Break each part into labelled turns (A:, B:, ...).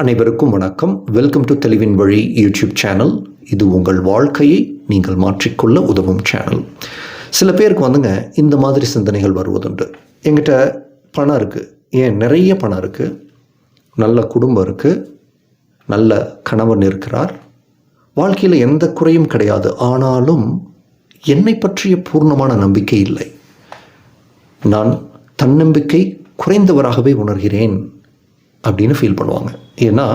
A: அனைவருக்கும் வணக்கம். Welcome to தெளிவின் வழி யூடியூப் சேனல் இது உங்கள் வாழ்க்கையை நீங்கள் மாற்றிக்கொள்ள உதவும் சேனல் சில பேருக்கு வந்துங்க இந்த மாதிரி சிந்தனைகள் வருவதுண்டு. எங்கிட்ட பணம் இருக்குது ஏன்? நிறைய பணம் இருக்குது நல்ல குடும்பம் இருக்குது நல்ல கணவன் இருக்கிறார். வாழ்க்கையில் எந்த குறையும் கிடையாது. ஆனாலும் என்னை பற்றிய பூர்ணமான நம்பிக்கை இல்லை. நான் தன்னம்பிக்கை குறைந்தவராகவே உணர்கிறேன். அப்படின்னு ஃபீல் பண்ணுவாங்க. ஏன்னா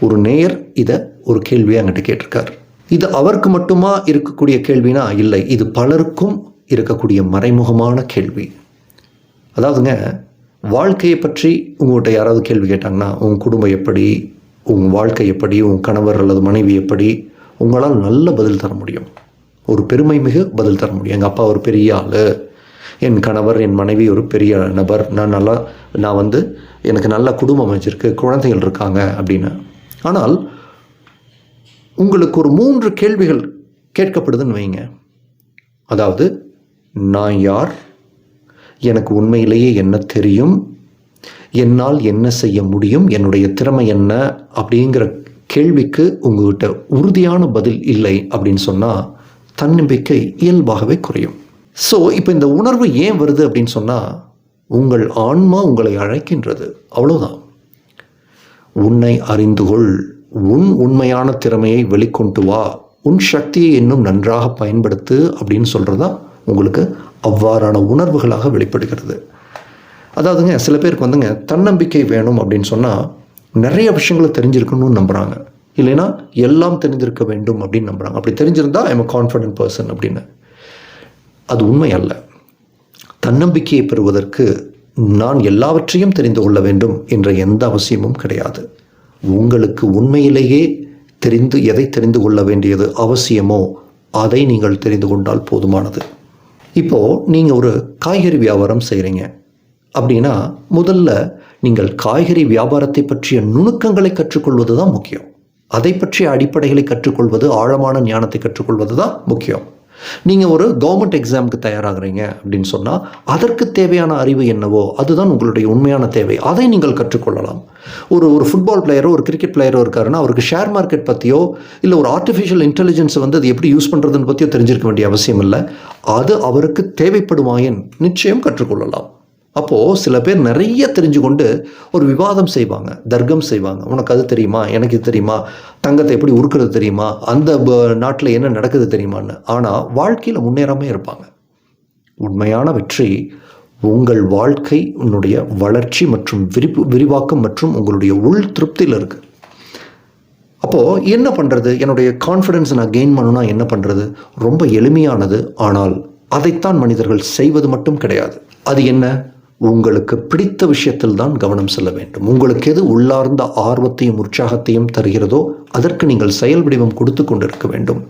A: ஒரு நேயர் இதை ஒரு கேள்வியை அங்கிட்ட கேட்டிருக்கார். இது அவருக்கு மட்டுமா இருக்கக்கூடிய கேள்வினா இல்லை. இது பலருக்கும் இருக்கக்கூடிய மறைமுகமான கேள்வி. அதாவதுங்க வாழ்க்கையை பற்றி உங்கள்கிட்ட யாராவது கேள்வி கேட்டாங்கன்னா உன் குடும்பம் எப்படி உன் வாழ்க்கை எப்படி உன் கணவர் அல்லது மனைவி எப்படி உங்களால் நல்ல பதில் தர முடியும். ஒரு பெருமை மிகு பதில் தர முடியும். எங்கள் அப்பா ஒரு பெரிய ஆள். என் கணவர் என் மனைவி ஒரு பெரிய நபர். நான் நல்லா நான் வந்து எனக்கு நல்ல குடும்பம் அமைச்சிருக்கு குழந்தைகள் இருக்காங்க அப்படின்னு. ஆனால் உங்களுக்கு ஒரு மூன்று கேள்விகள் கேட்கப்படுதுன்னு வைங்க. அதாவது நான் யார்? எனக்கு உண்மையிலேயே என்ன தெரியும்? என்னால் என்ன செய்ய முடியும்? என்னுடைய திறமை என்ன? அப்படிங்கிற கேள்விக்கு உங்கள்கிட்ட உறுதியான பதில் இல்லை அப்படின்னு சொன்னால் தன்னம்பிக்கை இயல்பாகவே குறையும். ஸோ இப்போ இந்த உணர்வு ஏன் வருது அப்படின்னு சொன்னால் உங்கள் ஆன்மா உங்களை அழைக்கின்றது. அவ்வளோதான் உன்னை அறிந்து கொள். உன் உண்மையான திறமையை வெளிக்கொண்டு வா. உன் சக்தியை இன்னும் நன்றாக பயன்படுத்து அப்படின்னு சொல்கிறதா உங்களுக்கு அவ்வாறான உணர்வுகளாக வெளிப்படுகிறது. அதாவதுங்க சில பேருக்கு வந்துங்க தன்னம்பிக்கை வேணும் அப்படின்னு சொன்னால் நிறைய விஷயங்களை தெரிஞ்சிருக்கணும்னு நம்புகிறாங்க இல்லைன்னா எல்லாம் தெரிஞ்சிருக்க வேண்டும் அப்படின்னு நம்புகிறாங்க அப்படி தெரிஞ்சிருந்தா ஐம் அ கான்ஃபிடென்ட் பர்சன் அப்படின்னு. அது உண்மை அல்ல தன்னம்பிக்கையை பெறுவதற்கு நான் எல்லாவற்றையும் தெரிந்து கொள்ள வேண்டும் என்ற எந்த அவசியமும் கிடையாது. உங்களுக்கு உண்மையிலேயே தெரிந்து எதை தெரிந்து கொள்ள வேண்டியது அவசியமோ அதை நீங்கள் தெரிந்து கொண்டால் போதுமானது. இப்போது நீங்கள் ஒரு காய்கறி வியாபாரம் செய்கிறீங்க அப்படின்னா முதல்ல நீங்கள் காய்கறி வியாபாரத்தை பற்றிய நுணுக்கங்களை கற்றுக்கொள்வது தான் முக்கியம். அதை பற்றிய அடிப்படைகளை கற்றுக்கொள்வது ஆழமான ஞானத்தை கற்றுக்கொள்வது தான் முக்கியம். நீங்கள் ஒரு கவர்மெண்ட் எக்ஸாமுக்கு தயாராகிறீங்க அப்படின்னு சொன்னால் அதற்கு தேவையான அறிவு என்னவோ அதுதான் உங்களுடைய உண்மையான தேவை. அதை நீங்கள் கற்றுக்கொள்ளலாம். ஒரு ஒரு ஃபுட்பால் பிளேயரோ ஒரு கிரிக்கெட் பிளேயரோ இருக்காருன்னா அவருக்கு ஷேர் மார்க்கெட் பற்றியோ இல்லை ஒரு ஆர்டிஃபிஷியல் இன்டெலிஜென்ஸை வந்து அது எப்படி யூஸ் பண்ணுறதுன்னு பற்றியோ தெரிஞ்சிருக்க வேண்டிய அவசியம் இல்லை. அது அவருக்கு தேவைப்படுமாயின் நிச்சயம் கற்றுக்கொள்ளலாம். அப்போது சில பேர் நிறைய தெரிஞ்சு கொண்டு ஒரு விவாதம் செய்வாங்க தர்க்கம் செய்வாங்க. உனக்கு அது தெரியுமா? எனக்கு இது தெரியுமா? தங்கத்தை எப்படி உருக்குறது தெரியுமா? அந்த நாட்டில் என்ன நடக்குது தெரியுமான்னு. ஆனால் வாழ்க்கையில் முன்னேறாமே இருப்பாங்க. உண்மையான வெற்றி உங்கள் வாழ்க்கை உன்னுடைய வளர்ச்சி மற்றும் விரிப்பு விரிவாக்கம் மற்றும் உங்களுடைய உள் திருப்தியில் இருக்குது அப்போது என்ன பண்ணுறது என்னுடைய கான்ஃபிடென்ஸ் நான் கெயின் பண்ணணும்னா என்ன பண்ணுறது ரொம்ப எளிமையானது. ஆனால் அதைத்தான் மனிதர்கள் செய்வது மட்டும் கிடையாது. அது என்ன? உங்களுக்கு பிடித்த விஷயத்தில் தான் கவனம் செல்ல வேண்டும். உங்களுக்கு எது உள்ளார்ந்த ஆர்வத்தையும் உற்சாகத்தையும் தருகிறதோ அதற்கு நீங்கள் செயல் வடிவம் கொடுத்து கொண்டிருக்க வேண்டும்.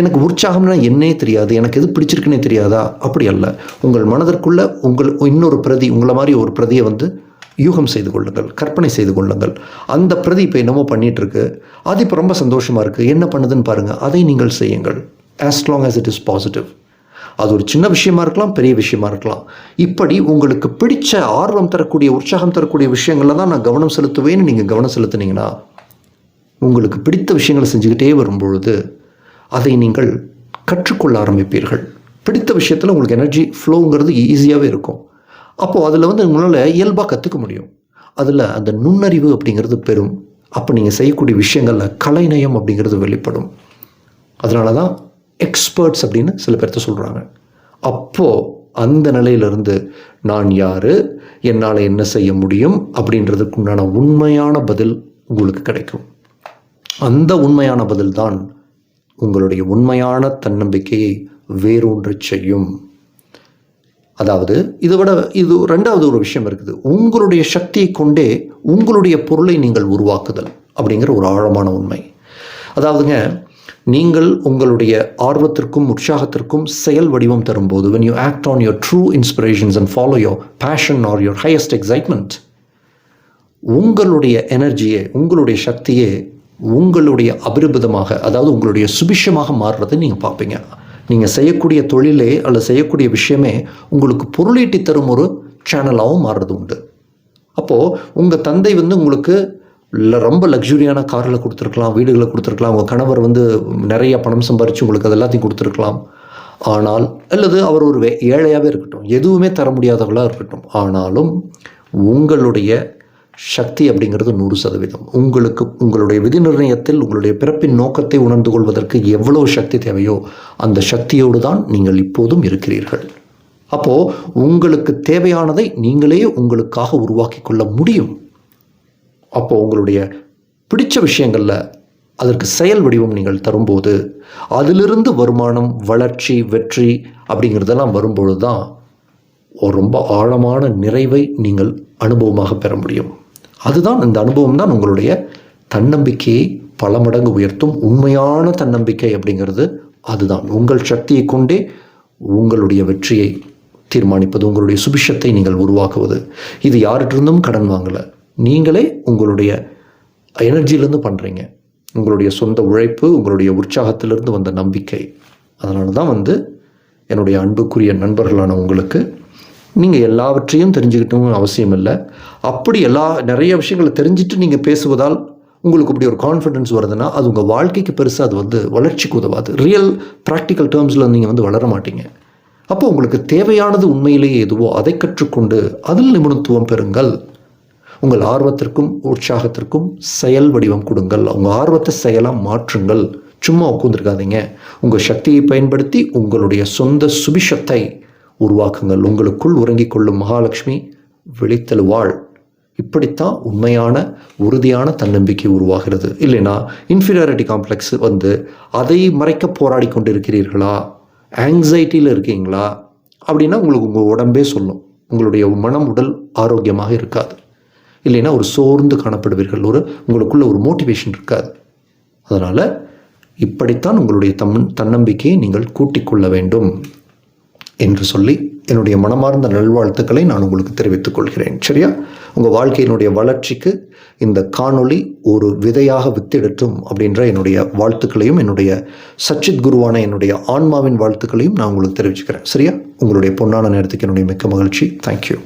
A: எனக்கு உற்சாகம்னா என்னே தெரியாது எனக்கு எது பிடிச்சிருக்குன்னே தெரியாதா? அப்படி அல்ல. உங்கள் மனதிற்குள்ள உங்கள் இன்னொரு பிரதி உங்களை மாதிரி ஒரு பிரதியை வந்து யூகம் செய்து கொள்ளுங்கள் கற்பனை செய்து கொள்ளுங்கள். அந்த பிரதி இப்போ என்னமோ பண்ணிகிட்ருக்கு அது இப்போ ரொம்ப சந்தோஷமாக இருக்குது என்ன பண்ணுதுன்னு பாருங்கள் அதை நீங்கள் செய்யுங்கள். As long as it is positive அது ஒரு சின்ன விஷயமா இருக்கலாம் பெரிய விஷயமா இருக்கலாம். இப்படி உங்களுக்கு பிடிச்ச ஆர்வம் தரக்கூடிய உற்சாகம் தரக்கூடிய விஷயங்களில் தான் நான் கவனம் செலுத்துவேன்னு நீங்கள் கவனம் செலுத்துனீங்கன்னா உங்களுக்கு பிடித்த விஷயங்களை செஞ்சுக்கிட்டே வரும்பொழுது அதை நீங்கள் கற்றுக்கொள்ள ஆரம்பிப்பீர்கள். பிடித்த விஷயத்தில் உங்களுக்கு எனர்ஜி ஃப்ளோங்கிறது ஈஸியாகவே இருக்கும். அப்போது அதில் வந்து உங்களால் இயல்பாக கற்றுக்க முடியும். அதில் அந்த நுண்ணறிவு அப்படிங்கிறது பெறும் அப்போ நீங்கள் செய்யக்கூடிய விஷயங்களில் கலைநயம் அப்படிங்கிறது வெளிப்படும். அதனால தான் எக்ஸ்பர்ட்ஸ் அப்படின்னு சில பேர்த்த சொல்கிறாங்க அப்போது அந்த நிலையிலிருந்து நான் யார் என்னால் என்ன செய்ய முடியும் அப்படின்றதுக்கு உண்டான உண்மையான பதில் உங்களுக்கு கிடைக்கும். அந்த உண்மையான பதில் தான் உங்களுடைய உண்மையான தன்னம்பிக்கையை வேரூன்று செய்யும். அதாவது இதை விட இது ரெண்டாவது ஒரு விஷயம் இருக்குது. உங்களுடைய சக்தியை கொண்டே உங்களுடைய பொருளை நீங்கள் உருவாக்குதல் அப்படிங்கிற ஒரு ஆழமான உண்மை. அதாவதுங்க நீங்கள் உங்களுடைய ஆர்வத்திற்கும் உற்சாகத்திற்கும் செயல் வடிவம் தரும்போது when you act on your true inspirations and follow your passion or your highest excitement உங்களுடைய எனர்ஜியே உங்களுடைய சக்தியே உங்களுடைய அபிரபிதமாக அதாவது உங்களுடைய சுபிஷமாக மாறுறதை நீங்கள் பார்ப்பீங்க. நீங்கள் செய்யக்கூடிய தொழிலே அல்லது செய்யக்கூடிய விஷயமே உங்களுக்கு பொருளீட்டி தரும் ஒரு சேனலாகவும் மாறுறது உண்டு. அப்போது உங்கள் தந்தை வந்து உங்களுக்கு ரொம்ப லக்ஸுரியான காரில் கொடுத்துருக்கலாம் வீடுகளை கொடுத்துருக்கலாம். உங்கள் கணவர் வந்து நிறைய பணம் சம்பாரித்து உங்களுக்கு அது எல்லாத்தையும் கொடுத்துருக்கலாம். ஆனால் அல்லது அவர் ஒரு வே- ஏழையாகவே இருக்கட்டும் எதுவுமே தர முடியாதவர்களாக இருக்கட்டும் ஆனாலும் உங்களுடைய சக்தி அப்படிங்கிறது நூறு சதவீதம். உங்களுக்கு உங்களுடைய விதி நிர்ணயத்தில் உங்களுடைய பிறப்பின் நோக்கத்தை உணர்ந்து கொள்வதற்கு எவ்வளோ சக்தி தேவையோ அந்த சக்தியோடு தான் நீங்கள் இப்போதும் இருக்கிறீர்கள். அப்போது உங்களுக்கு தேவையானதை நீங்களே உங்களுக்காக உருவாக்கி கொள்ள முடியும். அப்போது உங்களுடைய பிடிச்ச விஷயங்களில் அதற்கு செயல் வடிவம் நீங்கள் தரும்போது அதிலிருந்து வருமானம் வளர்ச்சி வெற்றி அப்படிங்கிறதெல்லாம் வரும்பொழுது தான் ஒரு ரொம்ப ஆழமான நிறைவை நீங்கள் அனுபவமாக பெற முடியும். அதுதான் இந்த அனுபவம் தான் உங்களுடைய தன்னம்பிக்கையை பல மடங்கு உயர்த்தும் உண்மையான தன்னம்பிக்கை அப்படிங்கிறது அதுதான். உங்கள் சக்தியை கொண்டே உங்களுடைய வெற்றியை தீர்மானிப்பது உங்களுடைய சுபிஷத்தை நீங்கள் உருவாக்குவது. இது யார்கிட்டிருந்தும் கடன் வாங்கலை. நீங்களே உங்களுடைய எனர்ஜியிலேருந்து பண்ணுறீங்க உங்களுடைய சொந்த உழைப்பு உங்களுடைய உற்சாகத்திலிருந்து வந்த நம்பிக்கை. அதனால தான் வந்து என்னுடைய அன்புக்குரிய நண்பர்களான உங்களுக்கு நீங்கள் எல்லாவற்றையும் தெரிஞ்சுக்கிட்டோம்னு அவசியம் இல்லை. அப்படி எல்லா நிறைய விஷயங்களை தெரிஞ்சுட்டு நீங்கள் பேசுவதால் உங்களுக்கு இப்படி ஒரு கான்ஃபிடென்ஸ் வருதுன்னா அது உங்கள் வாழ்க்கைக்கு பெருசாக அது வந்து வளர்ச்சிக்கு உதவாது. ரியல் ப்ராக்டிக்கல் டேர்ம்ஸில் நீங்கள் வந்து வளர மாட்டீங்க. அப்போ உங்களுக்கு தேவையானது உண்மையிலேயே எதுவோ அதை கற்றுக்கொண்டு அதில் நிபுணத்துவம் பெறுங்கள். உங்கள் ஆர்வத்திற்கும் உற்சாகத்திற்கும் செயல் வடிவம் கொடுங்கள். உங்கள் ஆர்வத்தை செயலாக மாற்றுங்கள். சும்மா உட்காந்துருக்காதீங்க உங்கள் சக்தியை பயன்படுத்தி உங்களுடைய சொந்த சுபிஷத்தை உருவாக்குங்கள். உங்களுக்குள் உறங்கிக் கொள்ளும் மகாலட்சுமி விழித்தெழுவாள். இப்படித்தான் உண்மையான உறுதியான தன்னம்பிக்கை உருவாகிறது. இல்லைன்னா இன்ஃபீரியாரிட்டி காம்ப்ளெக்ஸ் வந்து அதை மறைக்க போராடி கொண்டிருக்கிறீர்களா? ஆங்ஸைட்டியில் இருக்கீங்களா? அப்படின்னா உங்களுக்கு உங்கள் உடம்பே சொல்லும். உங்களுடைய மனம் உடல் ஆரோக்கியமாக இருக்காது. இல்லைன்னா ஒரு சோர்ந்து காணப்படுவீர்கள். ஒரு உங்களுக்குள்ள ஒரு மோட்டிவேஷன் இருக்காது. அதனால் இப்படித்தான் உங்களுடைய தம் தன்னம்பிக்கையை நீங்கள் கூட்டிக் கொள்ள வேண்டும் என்று சொல்லி என்னுடைய மனமார்ந்த நல்வாழ்த்துக்களை நான் உங்களுக்கு தெரிவித்துக் கொள்கிறேன். சரியா? உங்கள் வாழ்க்கையினுடைய வளர்ச்சிக்கு இந்த காணொளி ஒரு விதையாக வித்திடட்டும் அப்படின்ற என்னுடைய வாழ்த்துக்களையும் என்னுடைய சச்சித் குருவான என்னுடைய ஆன்மாவின் வாழ்த்துக்களையும் நான் உங்களுக்கு தெரிவிச்சுக்கிறேன். சரியா? உங்களுடைய பொன்னான நேரத்துக்கு என்னுடைய மிக்க மகிழ்ச்சி. தேங்க்யூ